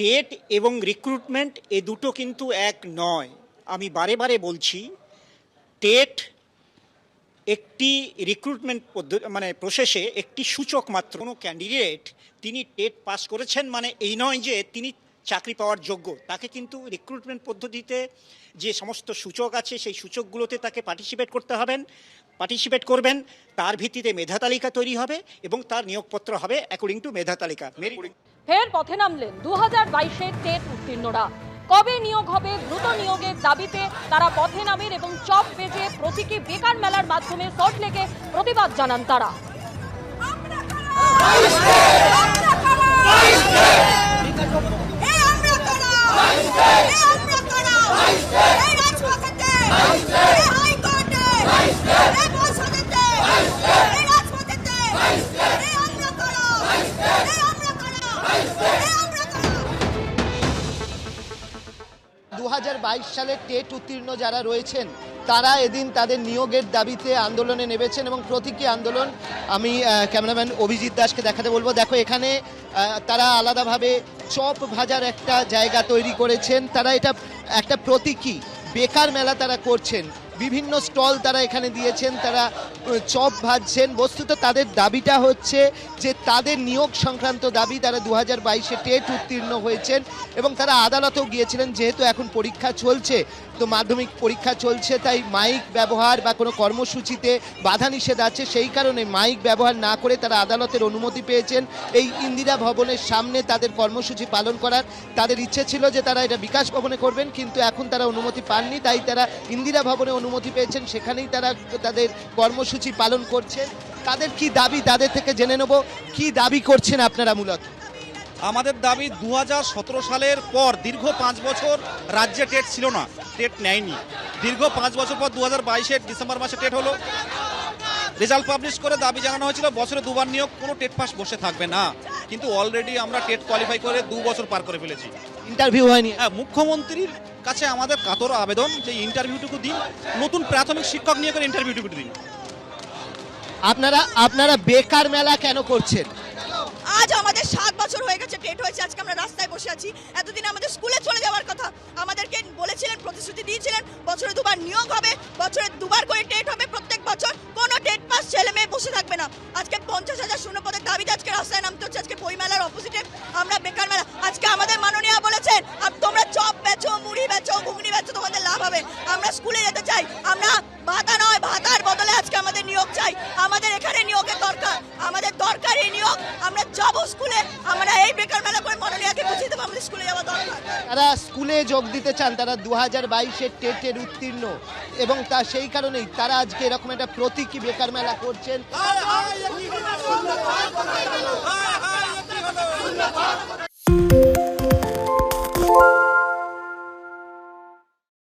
TET এবং recruitment এ দুটো কিন্তু এক নয়। আমি বারে বারে বলছি, টেট একটি রিক্রুটমেন্ট পদ্ধতি মানে প্রসেসে একটি সূচক মাত্র কোনো ক্যান্ডিডেট তিনি টেট পাস করেছেন মানে এই নয় যে তিনি চাকরি পাওয়ার যোগ্য তাকে কিন্তু রিক্রুটমেন্ট পদ্ধতিতে যে সমস্ত সূচক আছে সেই সূচকগুলোতে তাকে পার্টিসিপেট করতে হবেন পার্টিসিপেট করবেন তার ভিত্তিতে মেধা তালিকা তৈরি হবে এবং তার নিয়োগপত্র হবে অ্যাকর্ডিং টু মেধা তালিকা। ফের পথে নামলেন দু হাজার বাইশে টেট উত্তীর্ণরা। কবে নিয়োগ হবে দ্রুত নিয়োগের দাবিতে তারা পথে নামেন এবং চপ বেজে প্রতীকী বেকার মেলার মাধ্যমে সল্টলেকে প্রতিবাদ জানান তারা। দু হাজার বাইশ সালে টেট উত্তীর্ণ যারা রয়েছেন, তারা এদিন তাদের নিয়োগের দাবিতে আন্দোলনে নেমেছেন এবং প্রতীকী আন্দোলন আমি ক্যামেরাম্যান অভিজিৎ দাসকে দেখাতে বলব। দেখো, এখানে তারা আলাদাভাবে চপ ভাজার একটা জায়গা তৈরি করেছেন। তারা এটা একটা প্রতীকী, বেকার মেলা তারা করছেন। বিভিন্ন স্টল তারা এখানে দিয়েছেন, তারা চপ ভাজছেন। বস্তুত তাদের দাবিটা হচ্ছে যে তাদের নিয়োগ সংক্রান্ত দাবি তারা দু হাজার বাইশে টেট উত্তীর্ণ হয়েছেন এবং তারা আদালতেও গিয়েছিলেন যেহেতু এখন পরীক্ষা চলছে। তো মাধ্যমিক পরীক্ষা চলছে, তাই মাইক ব্যবহার বা কোনো কর্মসূচিতে বাধা নিষেধ আছে, সেই কারণে মাইক ব্যবহার না করে তারা আদালতের অনুমতি পেয়েছেন। এই ইন্দিরা ভবনের সামনে তাদের কর্মসূচি পালন করার তাদের ইচ্ছে ছিল যে তারা এটা বিকাশ ভবনে করবেন, কিন্তু এখন তারা অনুমতি পাননি, তাই তারা ইন্দিরা ভবনে অনুমতি পেয়েছেন, সেখানেই তারা তাদের কর্মসূচি পালন করছেন তাদের কি দাবি? তাদের থেকে জেনে নেব। কি দাবি করছেন আপনারা মূলত? আমাদের দাবি দু হাজার সতেরো সালের পর দীর্ঘ পাঁচ বছর রাজ্যে টেট ছিল না টেট নেয়নি। দীর্ঘ পাঁচ বছর পর দু হাজার ডিসেম্বর মাসে টেট হলো। রেজাল্ট পাবলিশ করে দাবি জানানো হয়েছিল বছরে দুবার নিয়োগ কোনো টেট পাস বসে থাকবে না। কিন্তু অলরেডি আমরা টেট কোয়ালিফাই করে দু বছর পার করে ফেলেছি। ইন্টারভিউ হয়নি। হ্যাঁ মুখ্যমন্ত্রীর কাছে আমাদের কাতর আবেদন যে ইন্টারভিউটুকু দিন নতুন প্রাথমিক শিক্ষক নিয়োগের ইন্টারভিউটুকু দিন। আপনারা আপনারা বেকার মেলা কেন করছেন? টেট হয়েছে, আজকে আমরা রাস্তায় বসে আছি। এতদিন আমাদের স্কুলে চলে যাওয়ার কথা। আমাদেরকে বলেছিলেন, প্রতিশ্রুতি দিয়েছিলেন, বছরে দুবার নিয়োগ হবে, বছরে দুবার করে টেট হবে, প্রত্যেক বছর কোনো টেট পাস ছেলে মেয়ে বসে থাকবে না। আজকে পঞ্চাশ হাজার শূন্য পদের দাবিতে আজকে রাস্তায় নামতে হচ্ছে, আজকে বইমেলার অপোজিটে আমরা বেকার মেলা। আজকে আমাদের মাননীয় বলেছেন তোমরা চপ বেচো, মুড়ি বেচো, ঘুগনি বেচো, তোমাদের লাভ হবে। আমরা স্কুলে যেতে চাই, আমরা ভাতা নয়, ভাতার বদলে আজকে আমাদের নিয়োগ চাই। আমাদের এখানে নিয়োগের দরকার, আমাদের দরকার এই নিয়োগ। আমরা যাব স্কুলে বেকার মেলা করে মাননীয়কে বুঝিয়ে দেবো আমাদের স্কুলে যাওয়া দরকার তারা স্কুলে যোগ দিতে চান তারা দু হাজার বাইশের টেটের উত্তীর্ণ এবং তা সেই কারণেই তারা আজকে এরকম একটা প্রতীকী বেকার মেলা করছেন